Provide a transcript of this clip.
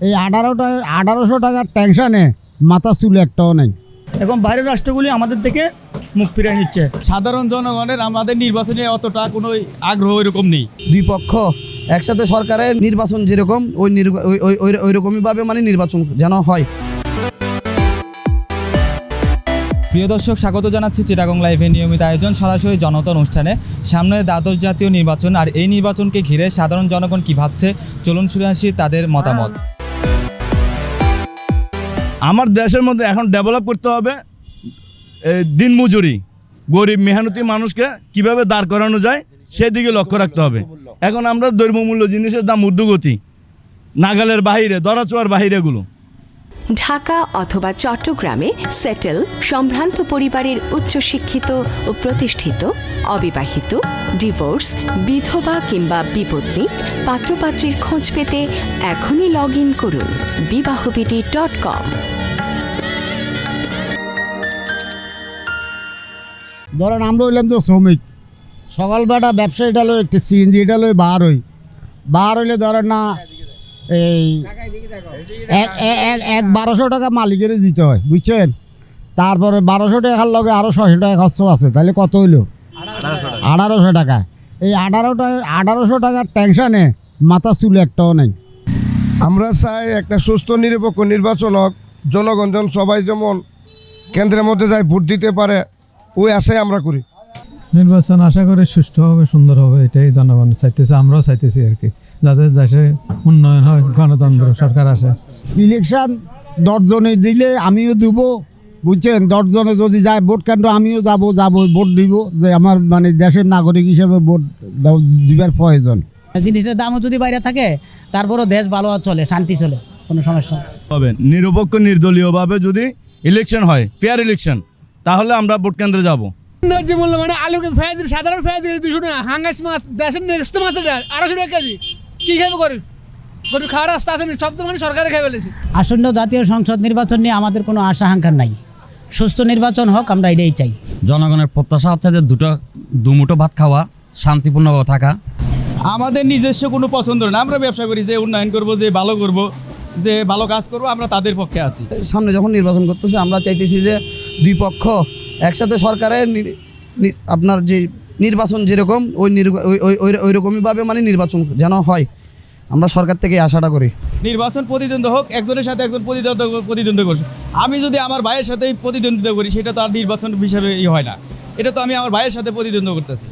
এই আঠারোটা আঠারোশো টাকার টেনশনে মাথা চুল একটাও নেই। এখন বাইরের রাষ্ট্রগুলি আমাদের থেকে মুখ ফিরিয়ে নিচ্ছে। সাধারণ জনগণের আমাদের নির্বাচনে অতটা কোনো আগ্রহ এরকম নেই। দুই পক্ষ একসাথে সরকারের নির্বাচন যেরকম ওই নির্বা- ওই- ওই- ওই- ওই রকমইভাবে মানে নির্বাচন যেন হয়। প্রিয় দর্শক স্বাগত জানাচ্ছি চিটাগং লাইভে নিয়মিত আয়োজন সরাসরি জনতা অনুষ্ঠানে। সামনে দ্বাদশ জাতীয় নির্বাচন আর এই নির্বাচনকে ঘিরে সাধারণ জনগণ কি ভাবছে? চলুন শুনে আসি তাদের মতামত। আমার দেশের মধ্যে এখন ডেভেলপ করতে হবে দিনমজুরি গরিব, মেহনতি মানুষকে কীভাবে দাঁড় করানো যায়, সেদিকে লক্ষ্য রাখতে হবে। এখন আমরা দ্রব্যমূল্য জিনিসের দাম ঊর্ধ্বগতি। নাগালের বাহিরে, দরাচোয়ার বাহিরেগুলো। ঢাকা অথবা চট্টগ্রামে সেটেল সম্ভ্রান্ত পরিবারের উচ্চশিক্ষিত ও প্রতিষ্ঠিত, অবিবাহিত ডিভোর্স বিধবা কিংবা বিপত্নিক পাত্রপাত্রীর খোঁজ পেতে এখনই লগ ইন করুন বিবাহবিডি ডট কম ধরেন আমরা হইলাম তো শ্রমিক। সকালবেলা ব্যবসায়ীটা লই, একটি সিএনজিটা লই বার হই। বার হইলে ধরেন না এই এক- এক- এক- এক বারোশো টাকা মালিকের দিতে হয় বুঝছেন? তারপরে বারোশো টাকার লগে আরও ছয়শো টাকা খরচ আছে তাহলে কত হইল? আঠারোশো টাকা। এই আঠারোটা আঠারোশো টাকার টেনশনে মাথা চুল একটাও নেই। আমরা চাই একটা সুস্থ নিরপেক্ষ নির্বাচন হোক জনগণ যেন সবাই যেমন কেন্দ্রের মধ্যে যায় ভোট দিতে পারে ওই আশাই আমরা করি। নির্বাচন আশা করি সুষ্ঠু হবে সুন্দর হবে এটাই জনগণ চাইতেছে আমরাও চাইতেছি আর কি। যাতে দেশে উন্নয়ন হয় গণতন্ত্র সরকার আসে। ইলেকশন দশজনে দিলে আমিও দিব বুঝছেন? দশজনে যদি যায় ভোট কেন্দ্র আমিও যাব যাব ভোট দিব যে আমার মানে দেশের নাগরিক হিসেবে ভোট দিবার প্রয়োজন। জিনিসের দামও যদি বাইরে থাকে তারপরও দেশ ভালো চলে শান্তি চলে কোনো সমস্যা হবে নিরপেক্ষ নির্দলীয়ভাবে যদি ইলেকশন হয় ফেয়ার ইলেকশন তাহলে আমরা ভোট কেন্দ্রে যাব। যে মূল্য মানে আলুকে ফেয়ার দিলে সাধারণ ফেয়ার দিলে দুশো টাকা হাঙ্গাস মাছ দেশের নেক্সট মাছ আড়াইশো টাকা কেজি। কী খাবে গরিব গরিব খাওয়ার রাস্তা আছে সব তো মানে সরকারে খেয়ে ফেলেছে। আসন্ন জাতীয় সংসদ নির্বাচন নিয়ে আমাদের কোনো আশা আকাঙ্ক্ষা নাই। সুস্থ নির্বাচন হোক আমরা এটাই চাই। জনগণের প্রত্যাশা হচ্ছে যে দুটো দুমুটো ভাত খাওয়া শান্তিপূর্ণভাবে থাকা। আমাদের নিজস্ব কোনো পছন্দ না। আমরা ব্যবসা করি যে উন্নয়ন করব যে ভালো করব যে ভালো কাজ করব আমরা তাদের পক্ষে আছি। সামনে যখন নির্বাচন করতেছে আমরা চাইতেছি যে দুই পক্ষ একসাথে সরকারের আপনার যে নির্বাচন যেরকম, ওই ওই- রকমইভাবে মানে নির্বাচন যেন হয়। আমরা সরকার থেকে আশাটা করি। নির্বাচন প্রতিদ্বন্দ্ব হোক, একজনের সাথে একজন প্রতিদ্বন্দ্ব করছে। আমি যদি আমার ভাইয়ের সাথে প্রতিদ্বন্দ্বিতা করি, সেটা তো আর নির্বাচন হিসাবে হয় না। এটা তো আমি আমার ভাইয়ের সাথে প্রতিদ্বন্দ্ব করতেছি।